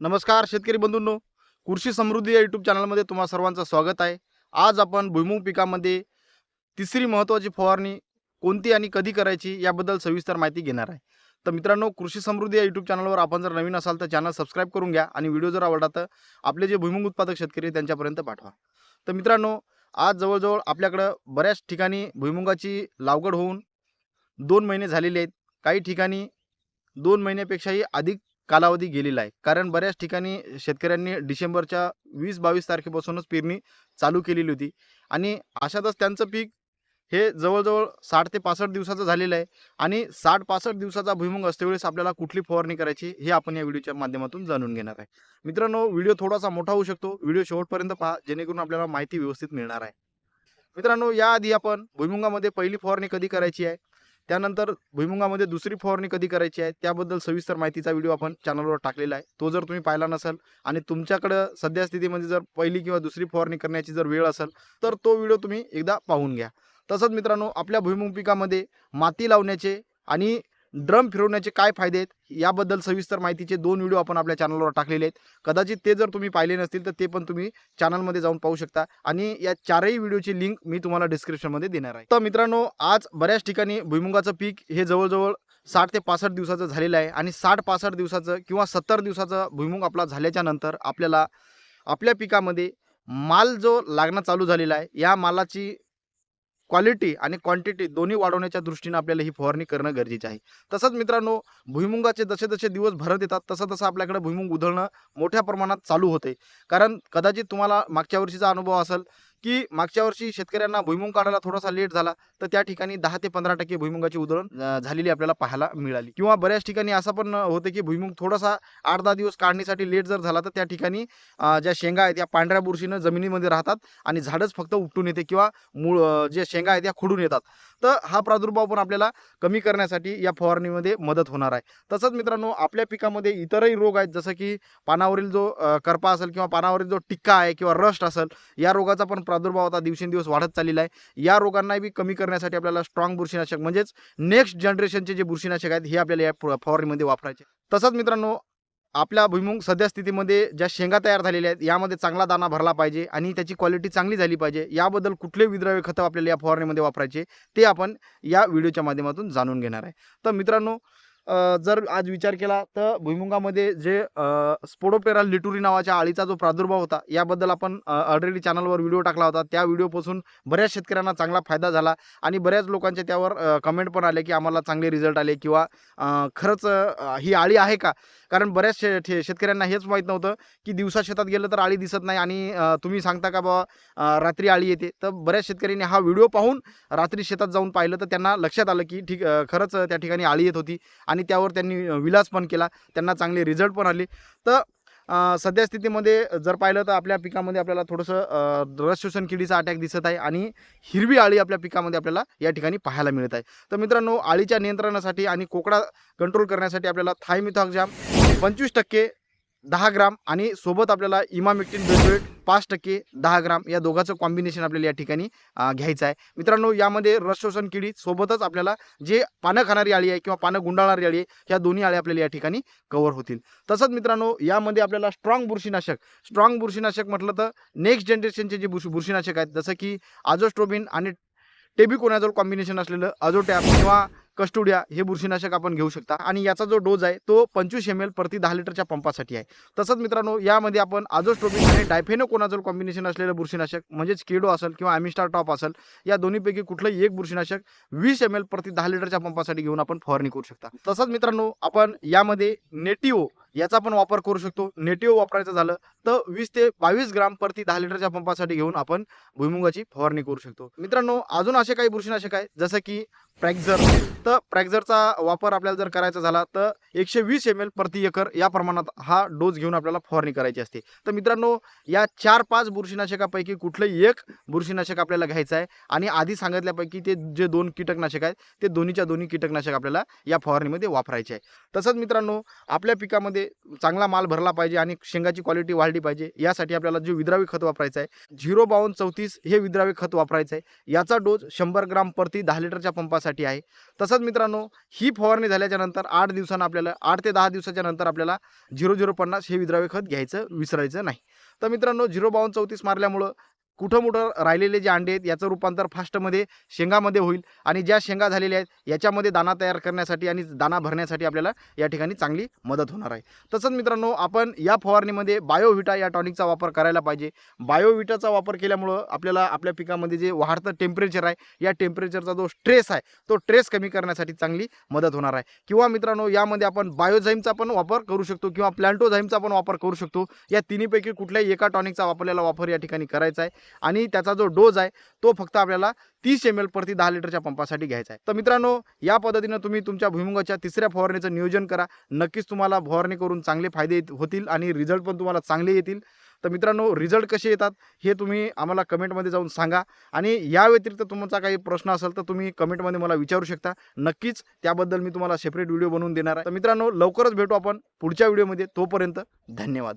नमस्कार शेतकरी बंधूंनो कृषी समृद्धी या यूट्यूब चॅनलमध्ये तुम्हा सर्वांचं स्वागत आहे. आज आपण भुईमुग पिकामध्ये तिसरी महत्त्वाची फवारणी कोणती आणि कधी करायची याबद्दल सविस्तर माहिती घेणार आहे. तर मित्रांनो कृषी समृद्धी या यूट्यूब चॅनलवर आपण जर नवीन असाल तर चॅनल सबस्क्राईब करून घ्या आणि व्हिडिओ जर आवडला तर आपले जे भुईमुग उत्पादक शेतकरी त्यांच्यापर्यंत पाठवा. तर मित्रांनो आज जवळजवळ आपल्याकडं बऱ्याच ठिकाणी भुईमुगाची लागवड होऊन दोन महिने झालेले आहेत. काही ठिकाणी दोन महिन्यापेक्षाही अधिक कालावधी गेलेला आहे. कारण बऱ्याच ठिकाणी शेतकऱ्यांनी डिसेंबरच्या वीस बावीस तारखेपासूनच पेरणी चालू केलेली होती. आणि अशातच त्यांचं पीक हे जवळजवळ साठ ते पासष्ट दिवसाचं झालेलं आहे. आणि साठ पासष्ट दिवसाचा भुईमुंग असते वेळेस आपल्याला कुठली फवारणी करायची हे आपण या व्हिडिओच्या माध्यमातून जाणून घेणार आहे. मित्रांनो व्हिडिओ थोडासा मोठा होऊ शकतो. व्हिडिओ शेवटपर्यंत पहा जेणेकरून आपल्याला माहिती व्यवस्थित मिळणार आहे. मित्रांनो याआधी आपण भुईमुंगामध्ये पहिली फवारणी कधी करायची आहे? त्यानंतर भुईमुगामध्ये दुसरी फवारणी कधी करायची आहे त्याबद्दल सविस्तर माहितीचा व्हिडिओ आपण चॅनलवर टाकलेला आहे. तो जर तुम्ही पाहिला नसेल आणि तुमच्याकडं सध्या स्थितीमध्ये जर पहिली किंवा दुसरी फवारणी करण्याची जर वेळ असेल तर तो व्हिडिओ तुम्ही एकदा पाहून घ्या. तसंच मित्रांनो आपल्या भुईमुग पिकामध्ये माती लावण्याचे आणि ड्रम फिरवण्याचे काय फायदे आहेत? याबद्दल सविस्तर माहितीचे दोन व्हिडिओ आपण आपल्या चॅनलवर टाकलेले आहेत. कदाचित ते जर तुम्ही पाहिले नसतील तर ते पण तुम्ही चॅनलमध्ये जाऊन पाहू शकता. आणि या चारही व्हिडिओची लिंक मी तुम्हाला डिस्क्रिप्शनमध्ये देणार आहे. तर मित्रांनो आज बऱ्याच ठिकाणी भुईमुगाचं पीक हे जवळजवळ साठ ते पासष्ट दिवसाचं झालेलं आहे. आणि साठ पासष्ट दिवसाचं किंवा सत्तर दिवसाचं भुईमुग आपला झाल्याच्यानंतर आपल्याला आपल्या पिकामध्ये माल जो लागणं चालू झालेला आहे या मालाची क्वालिटी आणि क्वांटिटी दोन्ही वाढवण्याच्या दृष्टीनं आपल्याला ही फवारणी करणं गरजेचं आहे. तसंच मित्रांनो भुईमुगाचे जसे जसे दिवस भरत येतात तसं तसं आपल्याकडे भुईमुंग उधळणं मोठ्या प्रमाणात चालू होते. कारण कदाचित तुम्हाला मागच्या वर्षीचा अनुभव असेल की मागच्या वर्षी शेतकऱ्यांना भुईमुग काढायला थोडासा लेट झाला तर त्या ठिकाणी दहा ते पंधरा टक्के भुईमुगाची उधळण झालेली आपल्याला पाहायला मिळाली. किंवा बऱ्याच ठिकाणी असं पण होतं की भुईमुंग थोडासा आठ दहा दिवस काढण्यासाठी लेट जर झाला तर त्या ठिकाणी ज्या शेंगा आहेत या पांढऱ्या बुरशीनं जमिनीमध्ये राहतात आणि झाडच फक्त उपटून येते किंवा मूळ ज्या जे शेंगा आहेत त्या खुडून येतात. हा प्रादुर्भाव पण आपल्याला कमी करण्यासाठी या फवारणीमध्ये मदत होणार आहे. तसंच मित्रांनो आपल्या पिकामध्ये इतरही रोग आहेत जसं की पानावरील जो करपा असेल किंवा पानावरील जो टिक्का आहे किंवा रस्ट असेल या रोगाचा पण प्रादुर्भाव आता दिवसेंदिवस वाढत चाललेला आहे. या रोगांना बी कमी करण्यासाठी आपल्याला स्ट्रॉंग बुरशीनाशक म्हणजेच नेक्स्ट जनरेशनचे जे बुरशीनाशक आहेत हे आपल्याला या फवारणीमध्ये वापरायचे तसंच मित्रांनो आपल्या भुईमुंग सध्या स्थितीमध्ये ज्या शेंगा तयार झालेल्या आहेत यामध्ये चांगला दाना भरला पाहिजे आणि त्याची क्वालिटी चांगली झाली पाहिजे. याबद्दल कुठले विद्राव्य खतं आपल्याला या फवारणीमध्ये वापरायचे ते आपण या व्हिडिओच्या माध्यमातून जाणून घेणार आहे. तर मित्रांनो जर आज विचार केला तर भुईमुगामध्ये जे स्पोडोपेरा लिटुरी नावाच्या आळीचा जो प्रादुर्भाव होता याबद्दल आपण ऑलरेडी चॅनलवर व्हिडिओ टाकला होता. त्या व्हिडिओपासून बऱ्याच शेतकऱ्यांना चांगला फायदा झाला आणि बऱ्याच लोकांच्या त्यावर कमेंट पण आले की आम्हाला चांगले रिझल्ट आले किंवा खरंच ही आळी आहे का? कारण बऱ्याच शे ठे- शेतकऱ्यांना हेच माहीत नव्हतं की दिवसा शेतात गेलं तर आळी दिसत नाही आणि तुम्ही सांगता का बाबा रात्री आळी येते? तर बऱ्याच शेतकऱ्यांनी हा व्हिडिओ पाहून रात्री शेतात जाऊन पाहिलं तर त्यांना लक्षात आलं की ठीक खरंच त्या ठिकाणी आळी येत होती आणि आणि त्यावर त्यांनी विलास पण केला. त्यांना चांगले रिझल्ट पण आले. तर सध्या स्थितीमध्ये जर पाहिलं तर आपल्या पिकामध्ये आपल्याला थोडंसं रसशोषण रस शोषण किडीचा अटॅक दिसत आहे आणि हिरवी आळी आपल्या पिकामध्ये आपल्याला या ठिकाणी पाहायला मिळत आहे. तर मित्रांनो आळीच्या नियंत्रणासाठी आणि कोकडा कंट्रोल करण्यासाठी आपल्याला थायमिथॉक्झॅम पंचवीस टक्के दहा ग्राम आणि सोबत आपल्याला इमामिक्टिन बेझोएट पाच टक्के दहा ग्राम या दोघांचं कॉम्बिनेशन आपल्याला या ठिकाणी घ्यायचं आहे. मित्रांनो यामध्ये रस शोषण किडी सोबतच आपल्याला जे पानं खाणारी आळी आहे किंवा पानं गुंडाळणारी आळी आहे ह्या दोन्ही आळी आपल्याला या ठिकाणी कव्हर होतील. तसंच मित्रांनो यामध्ये आपल्याला स्ट्रॉंग बुरशीनाशक स्ट्रॉंग बुरशीनाशक म्हटलं तर नेक्स्ट जनरेशनचे जे बुरशी बुरशीनाशक आहेत जसं की आजोस्ट्रोबिन आणि टेबिकोनाजोल कॉम्बिनेशन असलेलं अजोटॅप किंवा कस्टोडिया हे बुरशीनाशक आपण घेऊ शकता. आणि याचा जो डोज आहे तो पंचवीस एम एल प्रति दहा लिटरच्या पंपासाठी आहे. तसंच मित्रांनो यामध्ये आपण आजोस्ट्रोबिन आणि डायफेनोकोनाझोल कॉम्बिनेशन असलेलं बुरशीनाशक म्हणजेच केडो असेल किंवा ॲमिस्टार टॉप असेल या दोन्हीपैकी कुठलंही एक बुरशीनाशक वीस एम एल प्रति दहा लिटरच्या पंपासाठी घेऊन आपण फवारणी करू शकता. तसंच मित्रांनो आपण यामध्ये नेटिओ याचा पण वापर करू शकतो. नेटिव्ह वापरायचं झालं तर वीस ते बावीस ग्राम प्रति दहा लिटरच्या पंपासाठी घेऊन आपण भुईमुगाची फवारणी करू शकतो. मित्रांनो अजून असे काही बुरशीनाशक आहे जसं की प्रॅक्झर तर प्रॅक्झरचा वापर आपल्याला जर करायचा झाला तर एकशे वीस एम एल प्रति एकर या प्रमाणात हा डोस घेऊन आपल्याला फवारणी करायची असते. तर मित्रांनो या चार पाच बुरशीनाशकापैकी कुठलंही एक बुरशीनाशक आपल्याला घ्यायचं आहे आणि आधी सांगितल्यापैकी ते जे दोन कीटकनाशक आहेत ते दोन्हीच्या दोन्ही कीटकनाशक आपल्याला या फवारणीमध्ये वापरायचे आहे. तसंच मित्रांनो आपल्या पिकामध्ये चांगला माल भरला पाहिजे आणि शेंगाची क्वालिटी वाढली पाहिजे यासाठी आपल्याला जे विद्रावी खत वापरायचं आहे झिरो बावन्न चौतीस हे विद्रावी खत वापरायचं आहे. याचा डोस शंभर ग्राम प्रति दहा लिटरच्या पंपासाठी आहे. तसंच मित्रांनो ही फवारणी झाल्याच्यानंतर आठ दिवसांना आपल्याला आठ ते दहा दिवसाच्या नंतर आपल्याला झिरो झिरो पन्नास हे विद्राव्य खत घ्यायचं विसरायचं नाही. तर मित्रांनो झिरो बावन्न चौतीस मारल्यामुळं कुठं मोठं राहिलेले जे अंडे आहेत याचं रूपांतर फास्टमध्ये शेंगामध्ये होईल. आणि ज्या शेंगा झालेल्या आहेत याच्यामध्ये दाना तयार करण्यासाठी आणि दाना भरण्यासाठी आपल्याला या ठिकाणी चांगली मदत होणार आहे. तसंच मित्रांनो आपण या फवारणीमध्ये बायोविटा या टॉनिकचा वापर करायला पाहिजे. बायोविटाचा वापर केल्यामुळं आपल्याला आपल्या पिकामध्ये जे वाढतं टेम्परेचर आहे या टेम्परेचरचा जो स्ट्रेस आहे तो ट्रेस कमी करण्यासाठी चांगली मदत होणार आहे. किंवा मित्रांनो यामध्ये आपण बायोझाईमचा पण वापर करू शकतो किंवा प्लॅन्टोझाईमचा पण वापर करू शकतो. या तिन्हीपैकी कुठल्याही एका टॉनिकचा आपल्याला वापर या ठिकाणी करायचा आहे. आणि त्याचा जो डोज आहे तो फक्त आपल्याला तीस एम एल प्रति दहा लिटरच्या पंपासाठी घ्यायचा आहे. तर मित्रांनो या पद्धतीनं तुम्ही तुमच्या भुईमुगाच्या तिसऱ्या फवारणीचं नियोजन करा. नक्कीच तुम्हाला फवारणी करून चांगले फायदे होतील आणि रिझल्ट पण तुम्हाला चांगले येतील. तर मित्रांनो रिझल्ट कसे येतात हे तुम्ही आम्हाला कमेंटमध्ये जाऊन सांगा. आणि या व्यतिरिक्त तुमचा काही प्रश्न असेल तर तुम्ही कमेंटमध्ये मला विचारू शकता. नक्कीच त्याबद्दल मी तुम्हाला सेपरेट व्हिडिओ बनवून देणार आहे. तर मित्रांनो लवकरच भेटू आपण पुढच्या व्हिडिओमध्ये तोपर्यंत धन्यवाद.